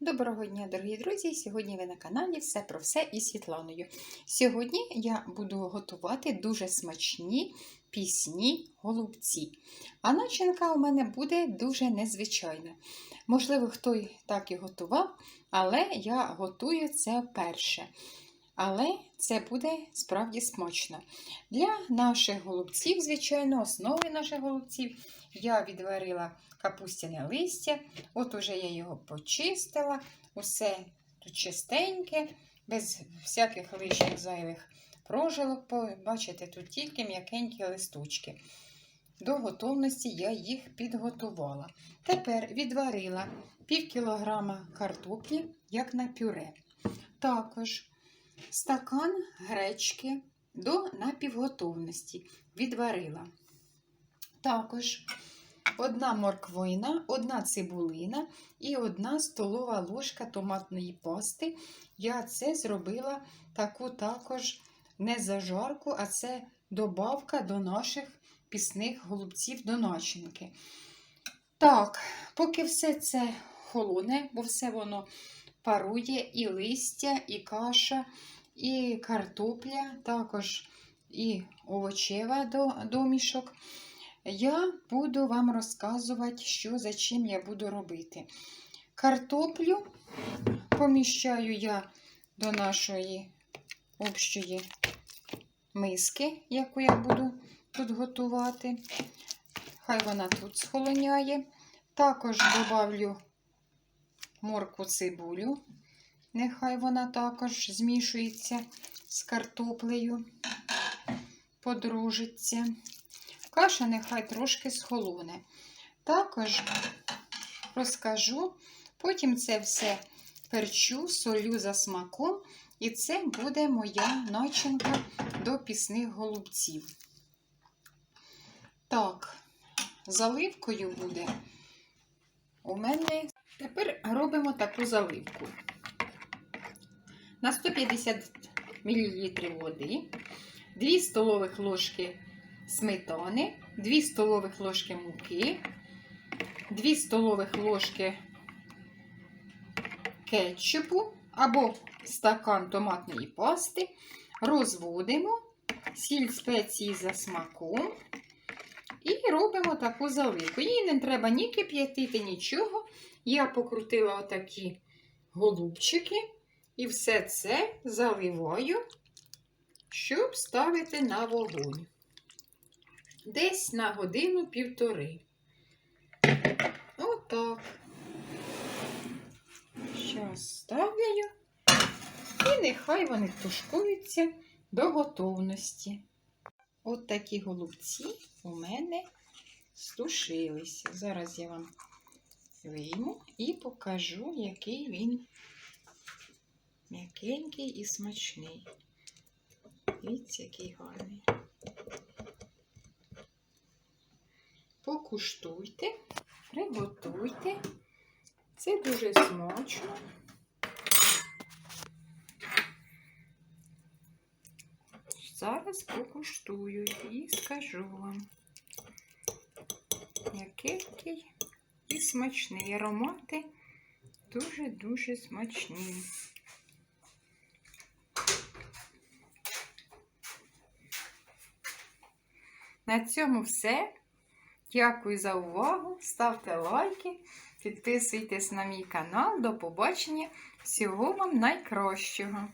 Доброго дня, дорогі друзі! Сьогодні ви на каналі Все про все із Світланою. Сьогодні я буду готувати дуже смачні пісні голубці. А начинка у мене буде дуже незвичайна. Можливо, хто так і готував, але я готую це вперше. Але це буде справді смачно. Для наших голубців, звичайно, основи наших голубців я відварила капустяне листя. От уже я його почистила, усе тут чистеньке, без всяких лишніх зайвих прожилок. Бачите, тут тільки м'якенькі листочки. До готовності я їх підготувала. Тепер відварила пів кілограма картоплі, як на пюре. Також стакан гречки до напівготовності відварила. Також одна морквина, одна цибулина і одна столова ложка томатної пасти. Я це зробила таку також не зажарку, а це добавка до наших пісних голубців до начинки. Так, поки все це холоне, бо все воно парує і листя, і каша, і картопля, також і овочева домішок. Я буду вам розказувати, що за чим я буду робити. Картоплю поміщаю я до нашої общої миски, яку я буду тут готувати. Хай вона тут схолоняє. Також додавлю морку цибулю. Нехай вона також змішується з картоплею, подружиться. Каша нехай трошки схолоне. Також розкажу, потім це все перчу, солю за смаком, і це буде моя начинка до пісних голубців. Так, заливкою буде у мене. Тепер робимо таку заливку. На 150 мл води, 2 столових ложки сметани, 2 столових ложки муки, 2 столових ложки кетчупу або стакан томатної пасти, розводимо, сіль спеції за смаком і робимо таку заливку. Її не треба ні кип'ятити, нічого. Я покрутила отакі голубчики і все це заливаю, щоб ставити на вогонь десь на годину-півтори. Отак. Зараз ставлю, і нехай вони тушкуються до готовності. От такі голубці у мене стушилися. Зараз я вам вийму і покажу, який він м'якенький і смачний. Дивіться, який гарний. Покуштуйте, приготуйте. Це дуже смачно. Зараз покуштую і скажу вам, який і смачний. Аромати дуже-дуже смачні. На цьому все. Дякую за увагу. Ставте лайки, підписуйтесь на мій канал. До побачення. Всього вам найкращого!